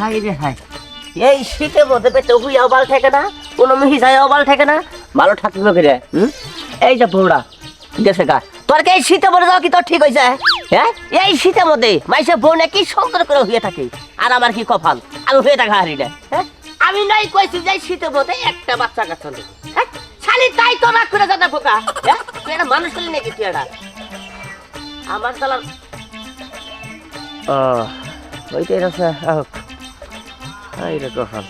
High রে high. এই শীতের মধ্যে পেটে হুইয়াও বাল থাকে না, কোনো মিহিসাইও বাল থাকে না ভালো থাকবে ফিরে হুম? এই যে বৌড়া, গেছে গা। তোর এই শীতে মরে যাওয়া কি তোর ঠিক হয়েছে হ্যাঁ? এই শীতের মধ্যে মাইসে বউনে কি সুন্দর করে হয়ে থাকে, আর আমার কি কপাল? আমি হয়ে থাকা হারি না হ্যাঁ? আমি নাই কইছি যে শীতের মধ্যে একটা বাচ্চা নেই হ্যাঁ? খালি তাই তো রাগ করে যাতা ফোকা হ্যাঁ? তুই একটা মানুষ হলি নাকি তুই এটা আমার চালার ও ওইটাই আছে হোক এই রে কখন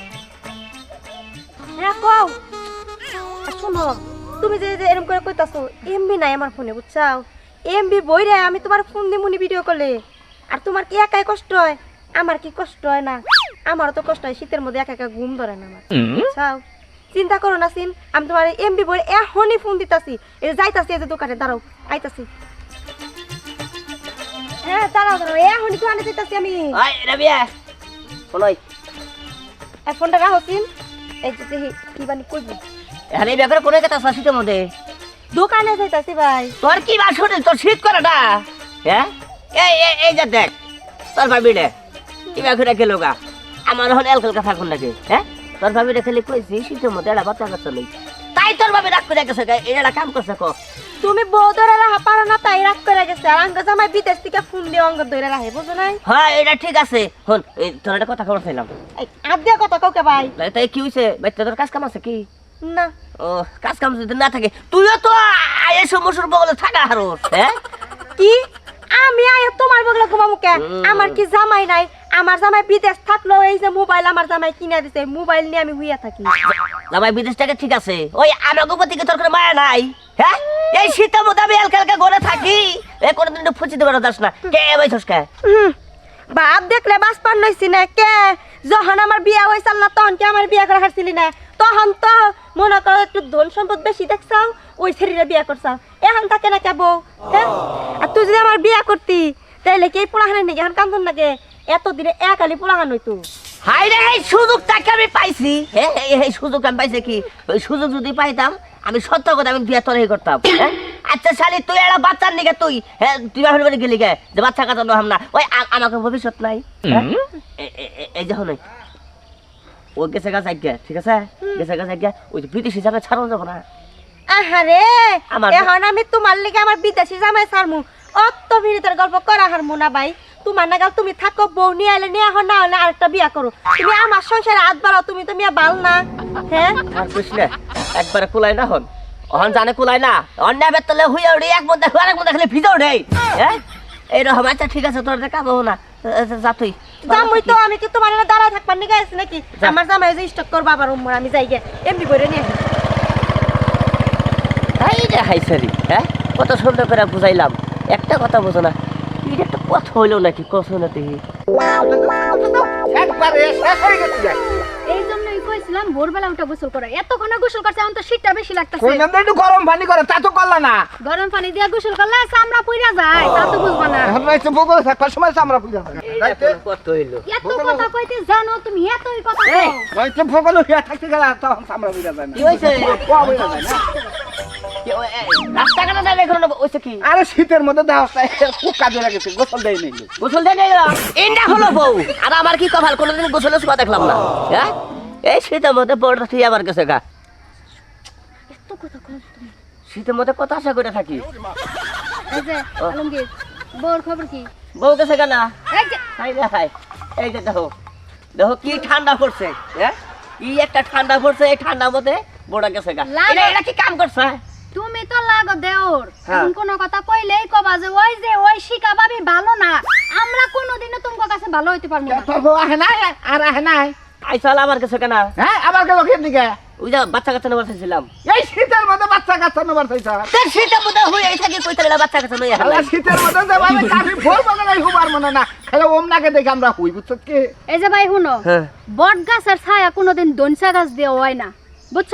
কও। আর শোনো তুমি যে যে এরকম করে কইতাছো এমবি নাই আমার ফোনে বুঝছাও? এমবি বই রে আমি তোমার ফোন দিয়ে মুনি ভিডিও করলে আর তোমার কি একাই কষ্ট হয়? আমার কি কষ্ট হয় না? আমারও তো কষ্ট হয় শীতের মধ্যে একা একা ঘুম ধরে না আমার বুঝছাও? চিন্তা করো না সিন আমি তোমার এমবি বই এখনই ফোন দিতাছি। এই যাইতাছি এই যে দোকানে দাঁড়াও আইতাছি। হ্যাঁ দাঁড়াও দাঁড়াও এখনই তো আনে দিতাছি আমি। ওই রবিয়া। শোনই এই ফোনটা রাখো সিন এই যে কি বানি কইবো। এখানে এই ব্যাপারে কোনো কথা শীতের মধ্যে দোকানে যাইতাছি ভাই। তোর কি বা শুনে তোর শীত করে না? হ্যাঁ? এই এই যে দেখ তোর ভাবি রে কি ব্যাপারে গেল গা? আমার এখন এলকাল কথা কোন লাগে হ্যাঁ? তোর ভাবি রে খালি কইছি শীতের মধ্যে এটা বাচ্চা কাচ্চা নেই তাই তোর ভাবি রাগ করে গেছে এটা কাম করছে কো? তুমি বউ ধরে রাখা আর আঙ্গ জামাই বিদেশ থেকে ফোন দিয়ে অঙ্গ ধরে রাখে বুঝো নাই? হ্যাঁ এটা ঠিক আছে। হন তোর একটা কথা খবর চাইলাম। আর দিয়ে কথা কাউকে ভাই? তাই কি হয়েছে বাচ্চা তোর কাজ কাম আছে কি? না। ও কাজ কাম যদি না থাকে তুইও তো এসব মসুর বগলে থাকা হারোস হ্যাঁ? কি? আমি আয় তোমার বগলে ঘুমামু কে? আমার কি জামাই নাই? আমার জামাই বিদেশ থাকল এই যে মোবাইল আমার জামাই কিনে দিছে মোবাইল নিয়ে আমি হুইয়া থাকি। জামাই বিদেশ থেকে ঠিক আছে। ওই তোর কোনো মায়া নাই? হ্যাঁ? এই শীতের মধ্যে আমি এলকা এলকা ঘরে থাকি। এ কোনোদিন একটু ফুচিতে পারো যাস না। কে বাইছস কে? বাপ দেখলে বাস পান নইছি না কে? যখন আমার বিয়া হয়েছিল না তখন কি আমার বিয়া করে হারছিলি না? তখন তো মনে করো একটু ধন সম্পদ বেশি দেখছাও ওই ছেড়িরে বিয়া করছাও এখন থাকে না কে বউ হ্যাঁ? আর তুই যদি আমার বিয়া করতি তাইলে কি পোলাহানের নাকি এখন কান্দন লাগে? এতদিনে এক আলি পোলাহান হইতো। হাই রে এই সুযোগটাকে আমি পাইছি। হ্যাঁ এই সুযোগ আমি পাইছি কি? সুযোগ যদি পাইতাম আমি সত্য কথা আমি বিয়ে তরই করতাম হ্যাঁ? আচ্ছা শালি তুই একটা বাচ্চার নিকে তুই হ্যাঁ তুই বাড়ি গেলি গে যে বাচ্চা কাচ্চা নহাম না। ওই আমাকে ভবিষ্যৎ নাই হ্যাঁ? এই যখন ও গেছে গা যাইগা ঠিক আছে? গেছে গা যাইগা ওই যে বিদেশ হিসাবে ছাড়ানো যাব না আহারে আমার- এখন আমি তোমার লিগে আমার বিদেশি জামাই সারমু অত ভিড়িতের গল্প করা হারমু না ভাই। তোমার নাগাল তুমি থাকো বউ নিয়ে আইলে নিয়ে না হলে আরেকটা বিয়া করো তুমি আমার সংসারে হাত বাড়াও তুমি তো মিয়া বাল না। হ্যাঁ আর কৃষ্ণ একবারে কুলাই না হন। অহন জানে কুলাই না। অন্যায় বেতলে হুইয়া উড়ি এক মধ্যে আরেক মধ্যে খালি ভিজে হ্যাঁ এইরকম আচ্ছা ঠিক আছে তোর কাম হব না। যা তুই। জামুই তো আমি কি তোমার এনে দাঁড়ায় থাকবার নিগে আছি নাকি? আমার জামাই যে স্টক করব আবার উম্মর আমি যাই গে এমনি করে নিয়ে। তাই হাইসারি হ্যাঁ কত সুন্দর করে বুঝাইলাম একটা কথা বোঝো না কথা হইল নাকি? কছো না দেখি। একবারে শেষ হয়ে গেছে এই জন্যই কইছিলাম ভোরবেলা উঠে গোসল করা। এতক্ষণে গোসল করছে এখন তো শীতটা বেশি লাগতেছে। একটু গরম পানি করে তা তো করলা না। গরম পানি দিয়ে গোসল করলে চামড়া পুইরা যায় তা তো বুঝবা না। এখন রয়েছে বগলে সময় কত হইল। এত কথা কইতে জানো তুমি এতই কথা কও। রয়েছে বগলে হইয়া থাকতে গেলে তখন আমরা বুঝা যায় না। কি হয়েছে কোয়া বুঝা যায় না। কি ও- এই, রাস্তাঘাটে না দেখো না ওইসে কি? আরে শীতের মধ্যে দেওয়া কুকা ধরে গেছে গোসল দেয় নেই গোসল দেয় নাই ইন্ডা হলো বউ। আর আমার কি কপাল? কোনোদিন গোসলের সময় দেখলাম না। হ্যাঁ? এই শীতের মধ্যে বড়টা তুই আমার কাছে গা এত কথা কও তুমি। শীতের মধ্যে কত আশা করে থাকি এই যে আলমগীর বউর খবর কি? বউ গেছে কেনা? এই যে। হাই রে এই যে দেখো দেখো কি ঠান্ডা পড়ছে হ্যাঁ? কি একটা ঠান্ডা পড়ছে এই ঠান্ডার মধ্যে বড় গেছে গা। এটা এটা কি কাম করছে? দেওর হ্যাঁ। এখন কোনো কথা কইলেই কবা যে ওই যে ওই শিকা ভাবি ভালো না। আমরা কোনোদিনও তোমার কাছে ভালো হইতে পারব না। তোর আহে নাই আর আহে নাই আইসাল আমার কাছে কেনা? হ্যাঁ আবার গেল কেন দিকে ওই যে বাচ্চা কাচ্চা নেবার চাইছিলাম। এই শীতের মধ্যে বাচ্চা কাচ্চা নেবার চাইছ? তোর শীতের মধ্যে এই থাকি কইতে গেলে বাচ্চা কাচ্চা শীতের মধ্যে কাফি ভোর হুবার মনে না খালি ওম নাকে দেখে আমরা হুই বুঝছ কি? এই যে ভাই শুনো হ্যাঁ। বট গাছের ছায়া কোনোদিন দনসা গাছ দিয়ে হয় না। বুঝছ?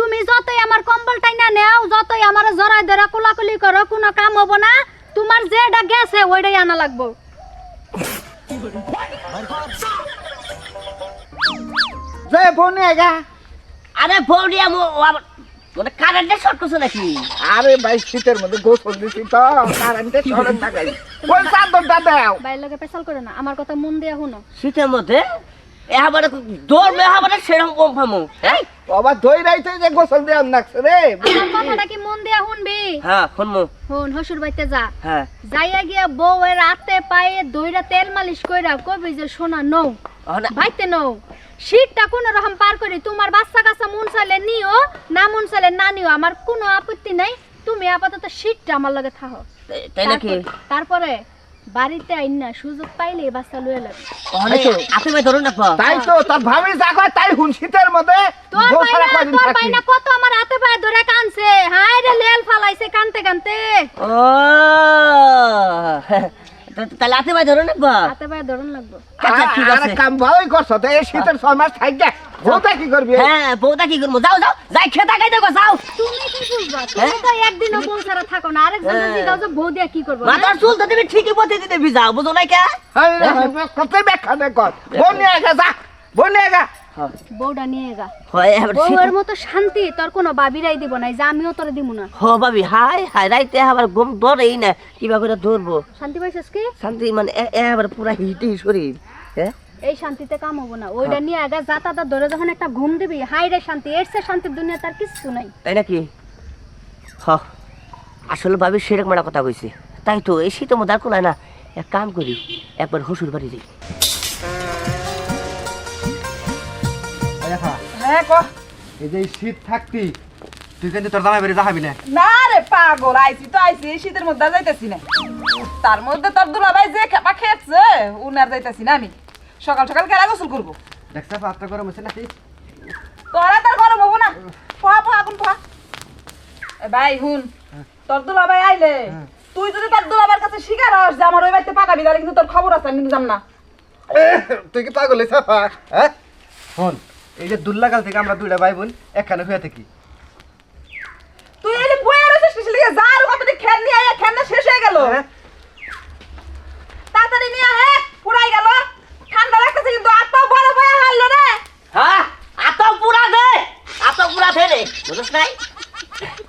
তুমি যতই আমার কম্বল টাইনা নেও যতই আমার জড়াই ধরা কুলাকুলি করো কোনো কাম হব না। তোমার যেটা গেছে ওইটাই আনা লাগবো। যে বনে গা আরে বৌদি আমো মানে কারেন্টের শর্ট করছে নাকি? আরে ভাই শীতের মধ্যে গোসল দিছি তো কারেন্টে সরেন না গাই ওই চাদরটা দাও। বাইর লগে পেশাল করে না আমার কথা মন দিয়ে শুনো। শীতের মধ্যে? এবারে সেরকম হ্যাঁ? বাবা দই রাইতে যে গোসল নাকছে রে। আমার কথাটা কি মন দিয়া শুনবি? হ্যাঁ শুনমু শুন হসুর বাইতে যা। হ্যাঁ। যাইয়া গিয়া বউয়ের রাতে পায়ে দইরা তেল মালিশ কইরা কবি যে সোনা নৌ। ওখানে ভাইতে নৌ শীতটা কোন রকম পার করি তোমার বাচ্চা কাচ্চা মন চাইলে নিও না মন চাইলে না নিও আমার কোনো আপত্তি নাই। তুমি আপাতত শীতটা আমার লগে থাকো। তাই নাকি? তারপরে বাড়িতে আইন না সুযোগ পাইলে এই বাচ্চা লয়ে লাগে ওখানে আপনি ভাই ধরুন না তাই তো তার ভাবি যা কয় তাই হুন শীতের মধ্যে তোর থাকি বাইনা কত আমার হাতে পায়ে ধরে কানছে। হাই রে লেল ফালাইছে কানতে কানতে। ও তাহলে হাতে পায়ে ধরো না হাতে পায়ে ধরন লাগবো। আচ্ছা ঠিক আছে। কাম ভালোই করছ তো এই শীতের ছয় মাস থাকবে বউটা কি করবি? হ্যাঁ বউটা কি করব? যাও যাও যাই খেতা খাই দেখো যাও। তুমি কি বুঝবা তুমি তো একদিনও বউ ছাড়া থাকো না। আরেকজন হ্যাঁ। জিগাও বউ দিয়া কি করব? মাথার চুল তো তুমি ঠিকই পথে দিতে ভিজাও বুঝো না কে? কত ব্যাখ্যা দে কর। নিয়ে গা যা। গা হয়। এবার বউয়ের মতো শান্তি তোর কোনো বাবিরাই দিব না যে আমিও তোরে দিব না। হ ভাবি হাই হাই রাইতে আবার ঘুম ধরেই না কিবা করে ধরবো? শান্তি পাইছিস কি? শান্তি মানে এ- এ পুরা হিটে শরীর হ্যাঁ এই শান্তিতে কাম হব না ওইটা নিয়ে আগা যাতা ধরে যখন একটা ঘুম দিবি হাই রে শান্তি এর শান্তির দুনিয়া তার কিচ্ছু নাই। তাই নাকি? হ আসলে ভাবি সেরকম একটা কথা কইছে। তাই তো এই শীতের মধ্যে আর কোনায় না এক কাম করি একবার হসুর বাড়ি যাই। হ্যাঁ ক এই যে শীত থাকতি তুই কিন্তু তোর জামাই বাড়ি যাবি না। না রে পাগল আইছি তো আইছি শীতের মধ্যে যাইতেছি না। তার মধ্যে তোর দুলাভাই যে খেপা খেয়েছে উনার যাইতেছি না আমি। সকাল সকাল কেরা গোসল করব? দেখছ পাত্র গরম হচ্ছে নাকি? তোরা তার গরম হব না। পোহা পোহা এখন পোহা। এ ভাই হুন তোর দুলাভাই আইলে তুই যদি তোর দুলাভাইয়ের কাছে শিকার হস যে আমার ওই বাড়িতে পাকাবি তাহলে কিন্তু তোর খবর আছে আমি কিন্তু জান না। তুই কি পাগল হ্যাঁ? শোন এই যে দুল্লাগাল থেকে আমরা দুইটা ভাই বোন একখানে হয়ে থাকি। তুই এই যে বয়ে রয়েছিস কিসের লিগে? যা আর কতটি খেল নিয়ে আয় খেলনা শেষ হয়ে গেল। হ্যাঁ? তাড়াতাড়ি নিয়ে আয় পুরাই গেল। ঠান্ডা লাগতেছে কিন্তু আট পাও বড় বয়ে হারলো রে। হ্যাঁ আত পুরা দে আত পুরা দে রে। বুঝছ নাই?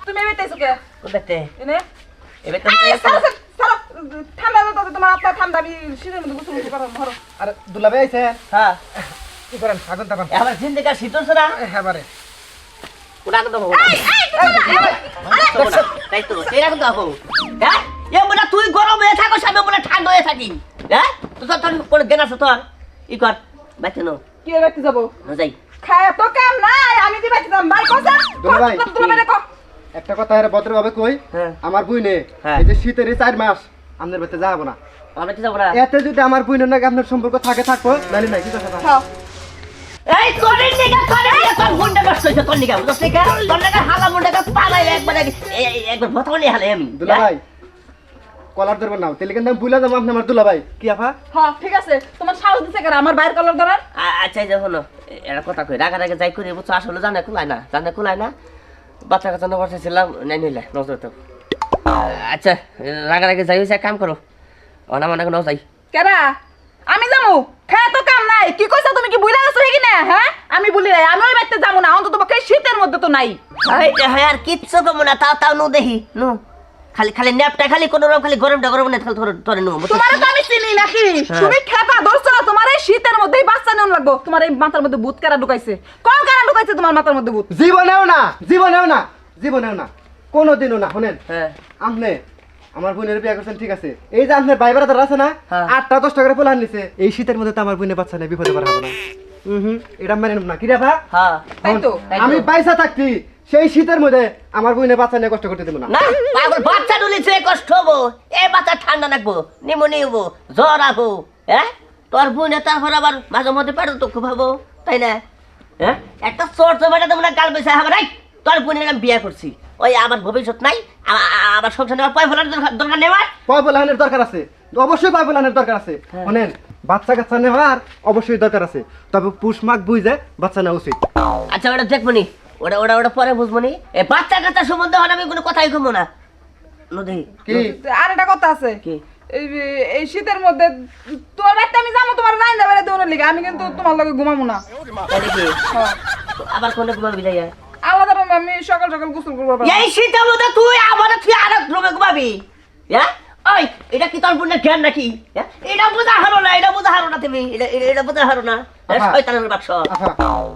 তুমি বেতেছো কে? কোথাতে এনে? সারো। ঠান্ডা লাগতেছে তোমার আপনার ঠান্ডা আমি শীতের মধ্যে গোসল করো ধরো। আর দুলাভাই আইছে? হ্যাঁ। কি করেন? এবার জিন্দিকা শীত হচ্ছে না হ্যাঁ বারে। ওটা কিন্তু হব না। হব না। তাই তো সেটা কিন্তু হব। হ্যাঁ এ মনে তুই গরম হয়ে থাকো আমি মনে ঠান্ডা হয়ে থাকি। হ্যাঁ তো তোর তোর কোনো জ্ঞান আছে তোর। ই কর বাইতে নো কি যাব? না যাই। খায় তো কাম নাই আমি দি যাম দুলাভাই, তুমি মানে কো একটা কথা আরে ভদ্রভাবে কই হ্যাঁ। আমার বুইনে হ্যাঁ। এই যে শীতের এই চার মাস আপনার বাড়িতে যাব না। আমি তো যাব না। এতে যদি আমার বুইনের নাকি আপনার সম্পর্ক থাকে থাকব নাহলে নাই কি কথা? না? এই তোর নিগা তোর নিগা তোর গুন্ডা নষ্ট হয়েছে তোর নিগা বুঝছিস নিগা তোর নিগা হালা মুন্ডাকে পালাই একবার একবার হালে আমি দুলাভাই কলার ধরবেন না তেলে কিন্তু আমি যাব আপনি আমার দুলাভাই কি আফা হ্যাঁ ঠিক আছে তোমার সাহস দিছে কেন? আমার বাইরের কলার ধরার? আচ্ছা এই যে শোনো একটা কথা কই রাগা রাগে যাই করি বুঝছ? আসলে জানে কুলাই না জানে কুলাই না। বাচ্চা না বসেছিলাম নাই নিলে নজর তো আচ্ছা রাগা রাগে যাই হয়েছে এক কাম করো। অনা মনে ন যাই। কেরা? আমি যামু? খায় তো কাম কি কইছা তুমি? কি বুইলা গেছো কি না হ্যাঁ আমি বলি নাই আমি ওই যাব না অন্তত পক্ষে শীতের মধ্যে তো নাই। হাই আর কিচ্ছু কমো না তাও তাও নু দেখি নু। খালি খালি ন্যাপটা খালি কোনো রকম খালি গরমটা গরম না খালি ধরে ধরে নু। তোমার তো আমি চিনি নাকি? তুমি খেপা ধরছো না তোমার এই শীতের মধ্যেই বাচ্চা নেওয়া লাগবো। তোমার এই মাথার মধ্যে ভূত কারা ঢুকাইছে? কোন কারা ঢুকাইছে তোমার মাথার মধ্যে ভূত? জীবনেও না জীবনেও না জীবনেও না কোনোদিনও না শুনেন। হ্যাঁ। আপনি আমার বোনের বিয়ে করছেন ঠিক আছে। এই যে আপনার ভাই আছে না হ্যাঁ। আটটা পোলার নিছে এই শীতের মধ্যে তো আমার বোনের বাচ্চা নেই বিপদে পারা হবে না। হুম এটা মেনে নেব না। কি রে ভা হ্যাঁ। আমি পয়সা থাকতি সেই শীতের মধ্যে আমার বোনের বাচ্চা নিয়ে কষ্ট করতে দেবো না। না পাগল বাচ্চা ডুলিছে কষ্ট হব এই বাচ্চা ঠান্ডা লাগবো নিমনি হব জ্বর আবো হ্যাঁ? তোর বোনে তারপর আবার মাঝে মধ্যে পেটে তো খুব হব তাই না? হ্যাঁ? একটা চোর জমাটা তো মনে হয় গাল বেসা হবে রাই তোর বোনের আমি বিয়ে করছি। ওই আমার ভবিষ্যৎ নাই আমার সংসার নেওয়ার পয় দরকার- দরকার নেওয়ার। পয় দরকার আছে। অবশ্যই পয় দরকার আছে। হ্যাঁ। শোনেন বাচ্চা কাচ্চা নেওয়ার অবশ্যই দরকার আছে। তবে পুষ মাঘ বুঝে বাচ্চা নেওয়া উচিত। আচ্ছা ওটা দেখব নি ওটা ওটা ওটা পরে বুঝব নি বাচ্চা কাচ্চা সম্বন্ধে হলে আমি কোনো কথাই কমবো না। নদী কি? আর একটা কথা আছে। কি? এই শীতের মধ্যে তোমার বাড়িতে আমি যাব তোমার লাইন দেবে দৌড়ের লিগে। আমি কিন্তু তোমার লগে ঘুমাবো না। হ্যাঁ। আবার কোনে ঘুমাবি রুমে আমি সকাল সকাল গোসল করব এই শীতের মধ্যে তুই আমার তুই আর এক রুমে ঘুমাবি? হ্যাঁ? ওই এটা কি তোর বোনের জ্ঞান নাকি? হ্যাঁ? এটা বোঝা হারো না এটা বোঝা হারো না তুমি। এটা বোঝা হারো না। হ্যাঁ,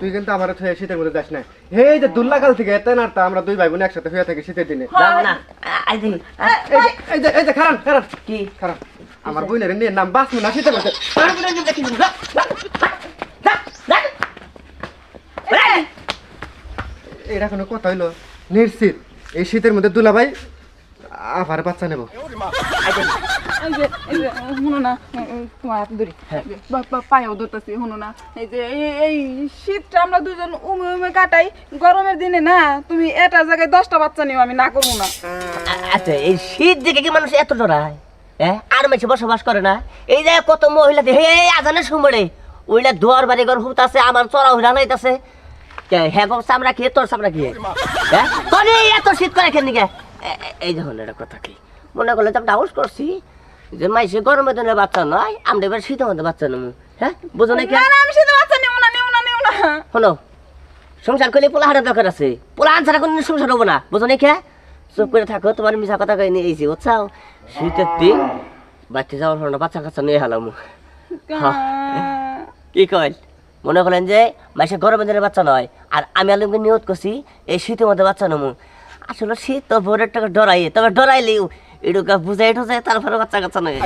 তুই কিন্তু আমার শীতের মধ্যে যাস না এই যে দুল্লাকাল থেকে এত নারতা আমরা দুই ভাই বোন একসাথে হয়ে থাকি শীতের দিনে। এই যে এই যে খারাপ খারাপ। কি? খারাপ। আমার বোনের নিয়ে নাম বাঁচবো না শীতের মধ্যে। এটা কোনো কথা হইল নিশ্চিত এই শীতের মধ্যে দুলাভাই আবার বাচ্চা নেব। এই যে এই যে শুনো না তোমার হাত ধরি। পায়েও ধরতেছি শুনো না। এই যে এই- শীতটা আমরা দুজন উমে উমে কাটাই। গরমের দিনে না তুমি এটা জায়গায় দশটা বাচ্চা নিও আমি না করব না। আচ্ছা এই শীত দেখে কি মানুষ এত ডরায়? হ্যাঁ? আর বসবাস করে না? এই যে কত মহিলা আজানের সময় ওইলা দুয়ার বাড়ি ঘর হুত আছে আমার চড়া হইলা লাইতাছে। হ্যাঁ গো চামড়া খেয়ে তোর চামড়া খেয়ে হ্যাঁ তোর এত শীত করে কেন নিকে এই দেখুন এটা কথা কি? মনে করলে তো ডাউস করছি। যে মাইসে গরমের দিনে বাচ্চা নয় আমরা এবার শীতের মধ্যে বাচ্চা নেব। হ্যাঁ বুঝো না কি? না না আমি শীতে বাচ্চা নিও না নিও না নিও না। শোনো সংসার করলে পোলা হাটের দরকার আছে। পোলা ছাড়া কোনো সংসার হব না। বুঝো নাকি চুপ করে থাকো তোমার মিশা কথা কই নিয়ে এসেছি বুঝছাও শীতের দিন বাচ্চা যাওয়ার বাচ্চা কাচ্চা নিয়ে হেলাম। কি। কইল মনে করেন যে মাসে গরমের দিনে বাচ্চা নয়, আর আমি আলমকে নিয়োগ করছি, এই শীতের মধ্যে বাচ্চা নেব। আসলে শীত তো ভোরের টাকা ডরাই তবে ডরাইলেও এটুকা বুঝাই ঠুজাই তারপরে বাচ্চা কাচ্চা নয়।